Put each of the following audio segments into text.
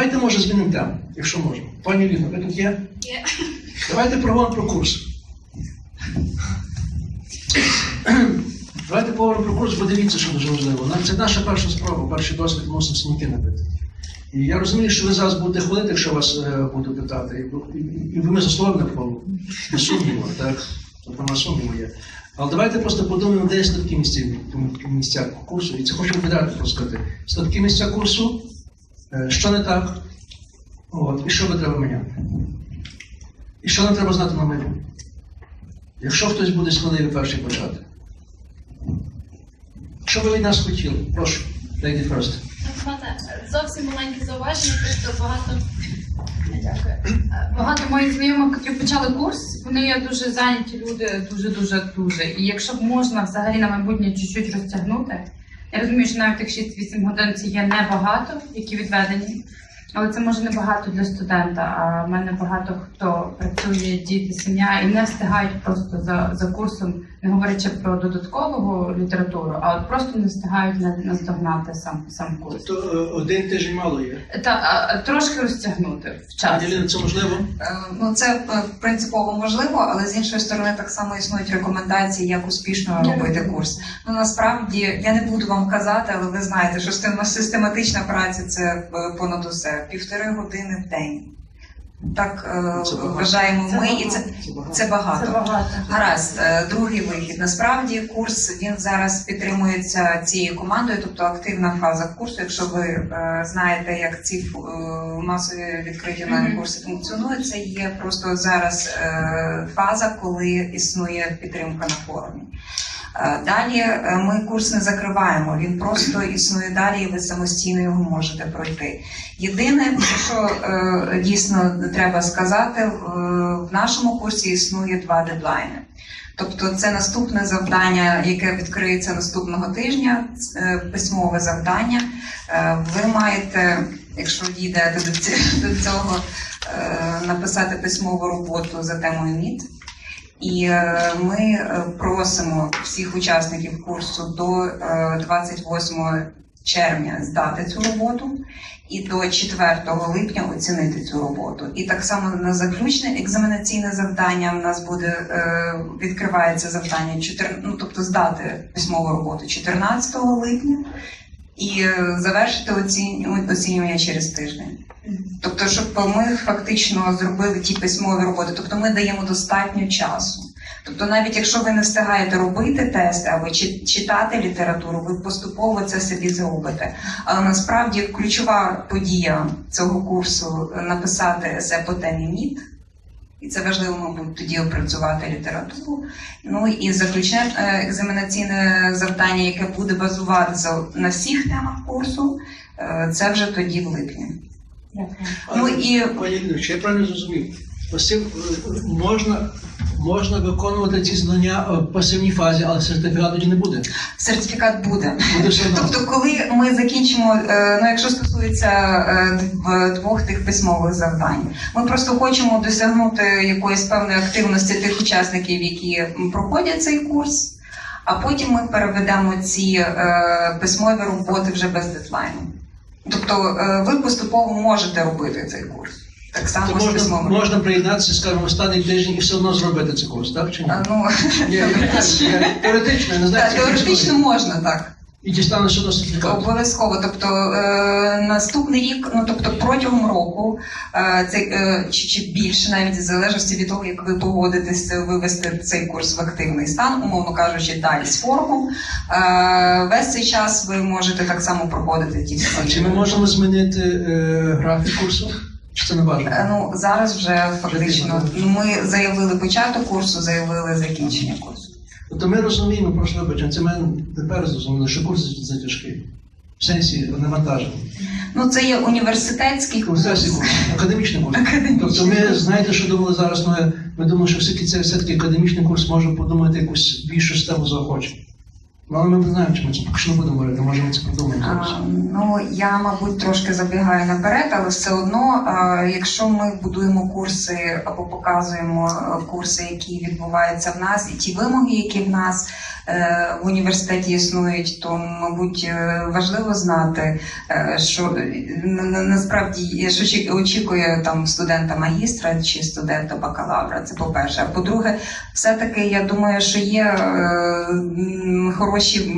давайте, може, змінимо тему, якщо можемо. Пані Ліно, ви тут є? Є. Давайте поговоримо про курс. Давайте поговоримо про курс, бо дивіться, що дуже важливо. Нам- Це наша перша спроба, перший досвід мусимо сніки набити. І я розумію, що ви зараз будете хвалити, якщо вас е, буду питати. І, і, і ви ми засловили хвалу. Без сумніву, так? Тут нема сумніву є. Але давайте просто подумаємо, де є слабкі місця, місця курсу. І це хочу відповідати просто сказати. Слабкі місця курсу, що не так, от, і що би треба міняти. І що нам треба знати на майбутнє? Якщо хтось буде сміливий перший почати. Що ви від нас хотіли? Прошу, lady first. Мати зовсім маленьке зауваження, просто багато. Дякую. Е, Багато моїх знайомих, які почали курс, вони є дуже зайняті люди, дуже дуже дуже. І якщо б можна взагалі на майбутнє чуть-чуть розтягнути, я розумію, що навіть тих 6-8 годин це є небагато, які відведені. Але це може небагато для студента. А в мене багато хто працює, діти, сім'я і не встигають просто за, за курсом, не говорячи про додаткову літературу, а от просто не встигають на- наздогнати сам сам курс. То е, один тиждень мало є. Та а, а, трошки розтягнути в час. Пані Ліна, це можливо? Е, Ну, це е, принципово можливо, але з іншої сторони так само існують рекомендації, як успішно робити курс. Ну насправді я не буду вам казати, але ви знаєте, що система- систематична праця це понад усе півтори години в день. Так е, Це вважаємо Це ми, і це, Це багато. це багато. Багато. Гаразд, Е, другий вихід. Насправді курс він зараз підтримується цією командою, тобто активна фаза курсу. Якщо ви е, знаєте, як ці масові відкриті онлайн курси функціонують, це є просто зараз фаза, коли існує підтримка на форумі. Е, Далі е, ми курс не закриваємо, він просто існує далі, і ви самостійно його можете пройти. Єдине, що е, дійсно треба сказати, в нашому курсі існує два дедлайни. Тобто це наступне завдання, яке відкриється наступного тижня, письмове завдання. Ви маєте, якщо дійдете до цього, написати письмову роботу за темою МІД. І е, ми е, просимо всіх учасників курсу до е, 28 червня здати цю роботу і до 4 липня оцінити цю роботу. І так само на заключне екзаменаційне завдання в нас буде е, відкривається завдання 4, ну, тобто здати письмову роботу 14 липня і завершити оцінювання через тиждень. Тобто, щоб ми фактично зробили ті письмові роботи, тобто ми даємо достатньо часу. Тобто, навіть якщо ви не встигаєте робити тести або читати літературу, ви поступово це собі зробите. Але насправді ключова подія цього курсу написати есе по темі МІД. І це важливо, мабуть, тоді опрацювати літературу. Ну і заключне е, екзаменаційне завдання, яке буде базуватися на всіх темах курсу, е, це вже тоді в липні. Дякую. Ну і Пані чи я правильно зрозумів? Е, можна, можна виконувати ці знання е, в пасивній фазі, але сертифікату тоді не буде. сертифікат буде. Буде все. Тобто, коли ми закінчимо, е, ну якщо стосується е, двох тих письмових завдань, ми просто хочемо досягнути якоїсь певної активності тих учасників, які проходять цей курс, а потім ми переведемо ці письмові роботи вже без дедлайну. Тобто, ви поступово можете робити цей курс. Так само з можна, можна приєднатися, скажімо, останній тиждень і все одно зробити цей курс, так чи ні? А, Ну, Ні, Теоретично, я не знаю. так, теоретично можна так. І дістане все одно сертифікат. Обов'язково. Тобто е, наступний рік, ну тобто протягом року, е, цей, е, чи, чи більше, навіть в залежності від того, як ви погодитесь вивести цей курс в активний стан, умовно кажучи, далі з форумом. Е, весь цей час ви можете так само проходити ті А чи ми можемо змінити е, графік курсу? Чи це не Е. Ну зараз вже фактично ми заявили початок курсу, заявили закінчення курсу. Тобто ми розуміємо, прошу вибачення, це ми тепер зрозуміли, що курс затяжкий. В сенсі навантажений. Ну це є університетський курс. Курсовий курс, академічний курс. Тобто ми знаєте, що думали зараз, ми, ми думали, що все-таки це все-таки академічний курс може подумати якусь більшу систему заохочень. Ну, ми не знаємо, чи ми це поки що не будемо говорити, може ми це подумаємо А, зараз. Ну, я, мабуть, трошки забігаю наперед, але все одно, а, якщо ми будуємо курси або показуємо е, курси, які відбуваються в нас, і ті вимоги, які в нас в університеті існують, то, мабуть, е, важливо знати, е, що е, на- на- насправді що очікує там студента магістра чи студента бакалавра. Це по-перше. А по-друге, все-таки я думаю, що є е, хороші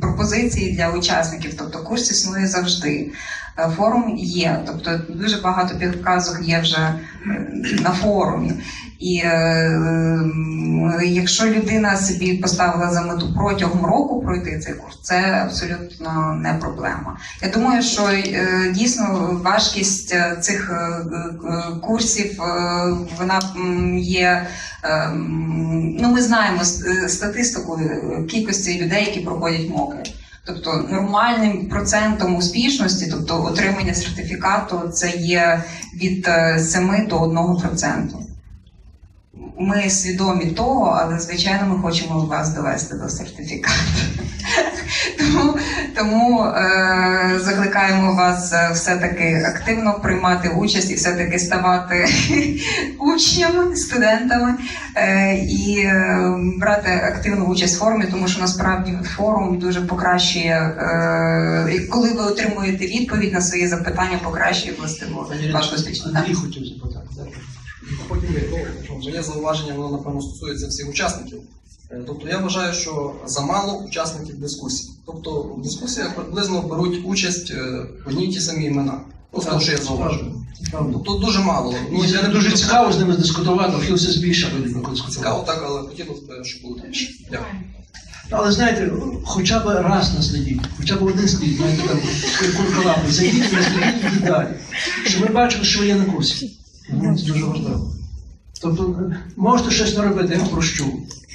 пропозиції для учасників. Тобто курс існує завжди. Е, Форум є, тобто дуже багато підказок є вже е, на форумі. І е, якщо людина собі поставила за мету протягом року пройти цей курс, це абсолютно не проблема. Я думаю, що е, дійсно важкість е, цих курсів е, вона є. Ем, Ну, ми знаємо е, статистику е, кількості людей, які проходять моки. Тобто нормальним процентом успішності, тобто отримання сертифікату, це є від е, 7 до 1%. Ми свідомі того, але звичайно ми хочемо вас довести до сертифікату. Тому, тому е, закликаємо вас е, все-таки активно приймати участь і все-таки ставати учнями, студентами е, і е, брати активну участь в форумі, тому що насправді форум дуже покращує, е, коли ви отримуєте відповідь на свої запитання, покращує властиво вашу успішність. Андрій хотів запитати. Потім моє зауваження, воно напевно стосується всіх учасників. Е, Тобто я вважаю, що замало учасників дискусій. Тобто в дискусіях приблизно беруть участь е, одні й ті самі імена. Ось те, що я зауважую. Тобто дуже мало. Ну, я не дуже цікаво з ними дискутувати, хотілося збільшити людьми дискутувати. Цікаво так, але хотілося б, щоб було більше. Дякую. Але знаєте, хоча б раз на наслідіть, хоча б один слід, знаєте, там куркалапи, зайдіть, і далі. Щоб ми бачили, що є на курсі. Ну, Це дуже важливо. Тобто, е, можете щось не робити, я прощу.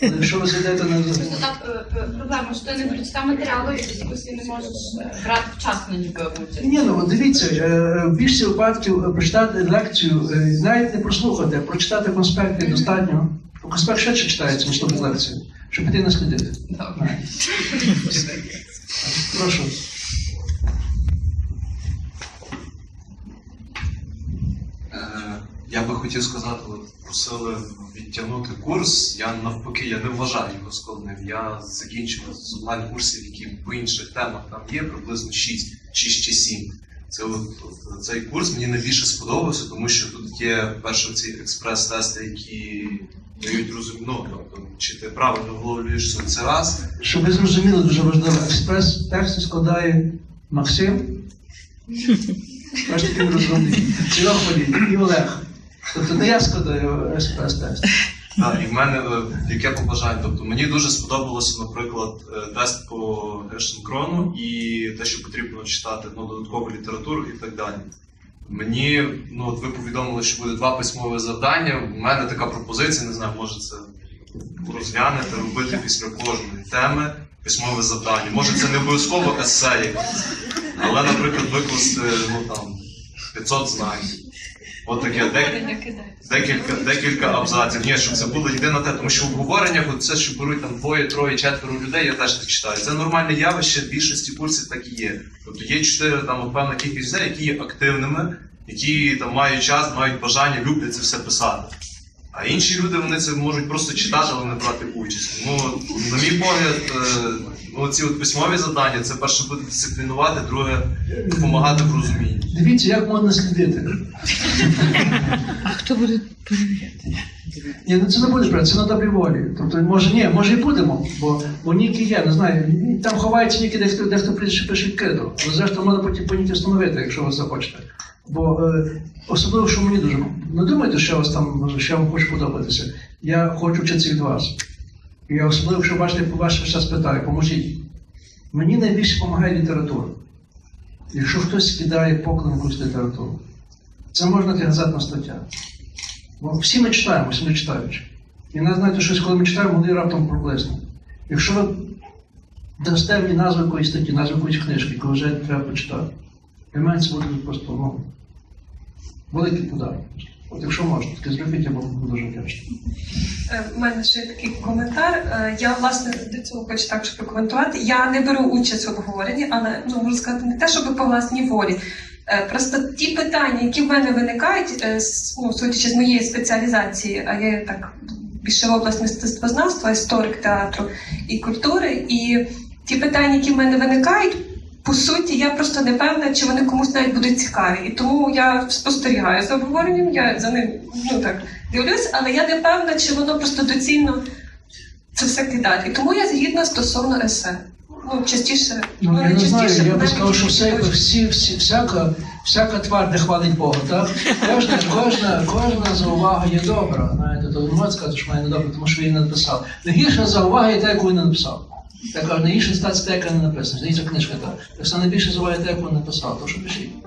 Якщо ви зайдете на Просто та е, е, проблема, що ти не прочитав матеріалу і дискусії не можеш е, брати вчасно ніби участь. Ні, ну дивіться, е, в більшості випадків е, прочитати лекцію, е, навіть не прослухати, а прочитати конспекти достатньо. Бо Конспект швидше читається, ніж слухати лекцію, щоб піти наслідити. Добре. Прошу. Я би хотів сказати, от просили відтягнути курс. Я навпаки, я не вважаю його складним. Я закінчив з онлайн курсів, які по інших темах там є, приблизно 6, 6 чи 7. Це от, от цей курс мені найбільше сподобався, тому що тут є перше ці експрес-тести, які дають розум... ну, тобто, чи ти правильно вловлюєш суть, це раз. Щоб ви зрозуміли, дуже важливо, експрес текст складає Максим, ваш такий розумний, Охолій, і Олег. Тобто не я експрес текст. Так, і в мене е, яке побажання. Тобто мені дуже сподобалося, наприклад, е, тест по гешенкрону і те, що потрібно читати ну, додаткову літературу і так далі. Мені, ну от ви повідомили, що буде два письмові завдання. У мене така пропозиція, не знаю, може це розглянути, робити після кожної теми письмове завдання. Може, це не обов'язково есе якесь, але, наприклад, викласти ну, там, 500 знань. От таке дек- декілька, декілька абзаців. Ні, щоб це було єдине те, тому що в обговореннях це, що беруть там двоє, троє, четверо людей, я теж так читаю. Це нормальне явище, в більшості курсів так і є. Тобто є чотири там певна кількість людей, які є активними, які там мають час, мають бажання, люблять це все писати. А інші люди вони це можуть просто читати, але не брати участь. Ну, на мій погляд, е, ну, ці от письмові завдання, це перше буде дисциплінувати, друге допомагати в розумінні. Дивіться, як можна слідити. А хто буде перевіряти? Ні, ну це не буде правда, це на добрій волі. Тобто, може, ні, може і будемо, бо, бо ніки є, не знаю. Там ховаються ніки, дехто, дехто пише, пише відкрито. Але зрештою можна потім по ніки встановити, якщо ви захочете. Бо е, особливо, що мені дуже. Не думайте, що я вас там, що я вам хочу подобатися. Я хочу вчитися від вас. І я особливо, що бачите, по ваш час питаю, поможіть. Мені найбільше допомагає література. Якщо хтось кидає поклон якусь літературу, це можна бути газетна стаття. Бо всі ми читаємо, всі ми читаючи. І нас знаєте, щось, коли ми читаємо, вони раптом проблисне. Якщо ви дасте мені назву якоїсь статті, назву якоїсь книжки, яку вважаєте, треба почитати, для мене це буде просто ну, великий подарунок. От якщо можна, таке зробіть, я буду буду дуже вдячний. Е, У мене ще такий коментар. Е, Я власне до цього хочу також прокоментувати. Я не беру участь в обговоренні, але ну можу сказати не те, щоб по власній волі. Е, Просто ті питання, які в мене виникають, е, ну, судячи з моєї спеціалізації, а я так більше в область мистецтвознавства, історик театру і культури, і ті питання, які в мене виникають. По суті, я просто не певна, чи вони комусь навіть будуть цікаві. І тому я спостерігаю за обговоренням, я за ним ну так дивлюсь, але я не певна, чи воно просто доцільно це все кидати. І тому я згідна стосовно есе. Ну, частіше, Ну, я не знаю, я би сказав, що все, всі, всі, всяка, всяка тварь не хвалить Бога, так? Кожна, кожна, кожна заувага є добра. Знаєте, то не можна сказати, що вона не добра, тому що він не написав. Найгірша заувага є та, яку він написав. Я кажу, найгірша стація, та, яка не написана. Здається, книжка так. Так само найбільше заувага те, як він написав. То що пишіть.